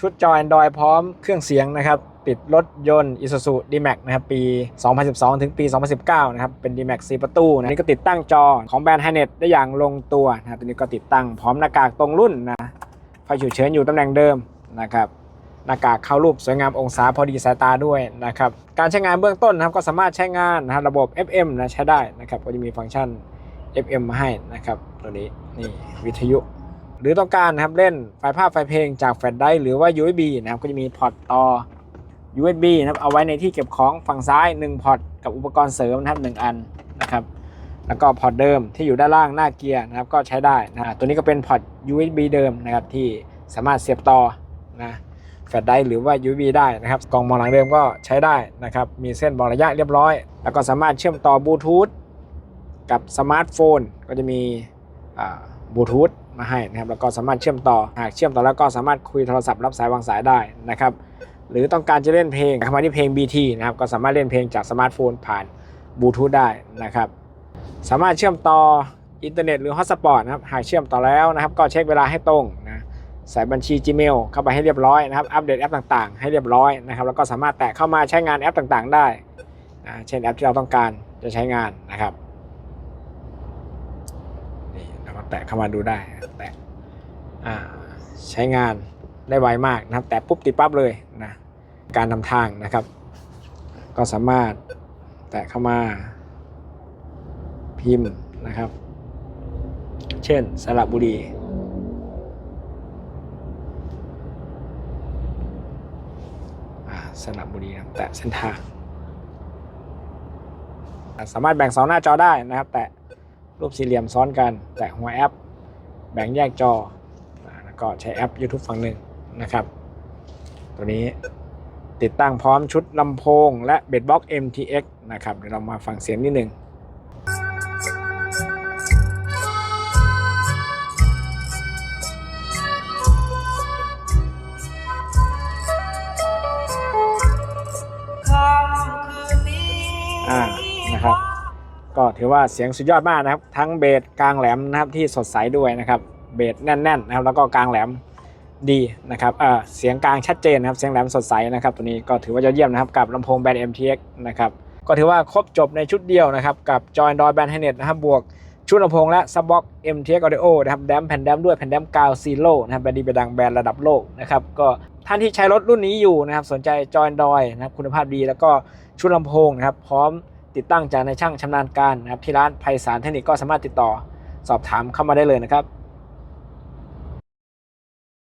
ชุดจอ Android พร้อมเครื่องเสียงนะครับ ติดรถยนต์ Isuzu D-Max นะครับ ปี 2012 ถึงปี 2019 นะครับ เป็น D-Max 4 ประตูนะนี่ก็ติดตั้งจอของแบรนด์ Hinet ได้อย่างลงตัวนะครับตัวนี้ก็ติดตั้งพร้อมหน้ากากตรงรุ่นนะไฟฉุกเฉินอยู่ตำแหน่งเดิมนะครับหน้ากากเข้ารูปสวยงามองศาพอดีสายตาด้วยนะครับการใช้งานเบื้องต้นนะครับก็สามารถใช้งานนะครับระบบ FM นะใช้ได้นะครับก็จะมีฟังก์ชัน FM มาให้นะครับตัวนี้นี่วิทยุ หรือต้องการนะครับเล่นไฟล์ภาพไฟล์เพลงจากแฟลชไดร์หรือว่า USB นะครับก็จะมีพอร์ตต่อ USB นะครับเอาไว้ในที่เก็บของฝั่งซ้าย 1 พอร์ตกับอุปกรณ์เสริมนะครับ1อันนะครับแล้วก็พอร์ตเดิมที่อยู่ด้านล่างหน้าเกียร์นะครับก็ใช้ได้นะตัวนี้ก็เป็นพอร์ต USB เดิมนะครับที่สามารถเสียบต่อนะแฟลชไดร์หรือว่า USB ได้นะครับกล่องมองหลังเดิมก็ใช้ได้นะครับมีเส้นบอกระยะเรียบร้อย แล้วก็สามารถเชื่อมต่อบลูทูธกับสมาร์ทโฟนก็จะมีบลูทูธ มาให้นะครับแล้วก็สามารถเชื่อมต่อหากเชื่อมต่อแล้วก็สามารถคุยโทรศัพท์รับสายวางสายได้นะครับหรือต้องการจะเล่นเพลงเข้ามาที่เพลง BT นะครับก็สามารถเล่นเพลงจากสมาร์ทโฟนผ่านบลูทูธได้นะครับสามารถเชื่อมต่ออินเทอร์เน็ตหรือฮอตสปอตนะครับหากเชื่อมต่อแล้วนะครับก็เช็คเวลาให้ตรงนะใส่บัญชี Gmail เข้าไปให้เรียบร้อยนะครับอัปเดตแอปต่างๆ ให้เรียบร้อยนะครับแล้วก็สามารถแตะเข้ามาใช้งานแอปต่างๆ ได้นะเช่นแอปที่เราต้องการจะใช้งานนะครับ นี่เราก็แตะเข้ามาดูได้ แตะอ่าใช้งานได้ไวมากนะครับ แตะปุ๊บติดปั๊บเลยนะการนำทางนะครับ ก็สามารถแตะเข้ามาพิมพ์นะครับ เช่นสระบุรีสระบุรีนะแตะเส้นทาง สามารถแบ่งสองหน้าจอได้นะครับ แตะ รูปสี่เหลี่ยมซ้อนกันแตะหัวแอป แบ่งแยกจออ่าแล้วก็ใช้แอป YouTube ฝั่งหนึ่งนะครับ ตัวนี้ติดตั้งพร้อมชุดลำโพง และเบสบ็อก MTX นะครับ เดี๋ยวเรามาฟังเสียงนิดหนึ่งอ่านะครับ ก็ถือว่าเสียงสุดยอดมากนะครับ ทั้งเบสกลางแหลมนะครับที่สดใสด้วยนะครับเบสแน่นๆนะครับแล้วก็กลางแหลมดีนะครับเออเสียงกลางชัดเจนนะครับเสียงแหลมสดใสนะครับตัวนี้ก็ถือว่ายอดเยี่ยมนะครับกับลำโพงแบรนด์ MTX นะครับก็ถือว่าครบจบในชุดเดียวนะครับกับจอยดอยแบรนด์ไฮเน็ตนะครับบวกชุดลำโพงและซับบ็อก MTX Audio นะครับแดมแผ่นแดมด้วยแผ่นแดมกาวซีโร่นะครับแบรนด์ดีเป็นดังแบรนด์ระดับโลกนะครับก็ท่านที่ใช้รถรุ่นนี้อยู่นะครับสนใจจอยดอยนะครับคุณภาพดีแล้วก็ชุดลำโพงนะครับพร้อม ติดตั้งจากในช่างชำนาญการนะครับที่ร้านไพศาลเทคนิคก็สามารถติดต่อสอบถามเข้ามาได้เลยนะครับ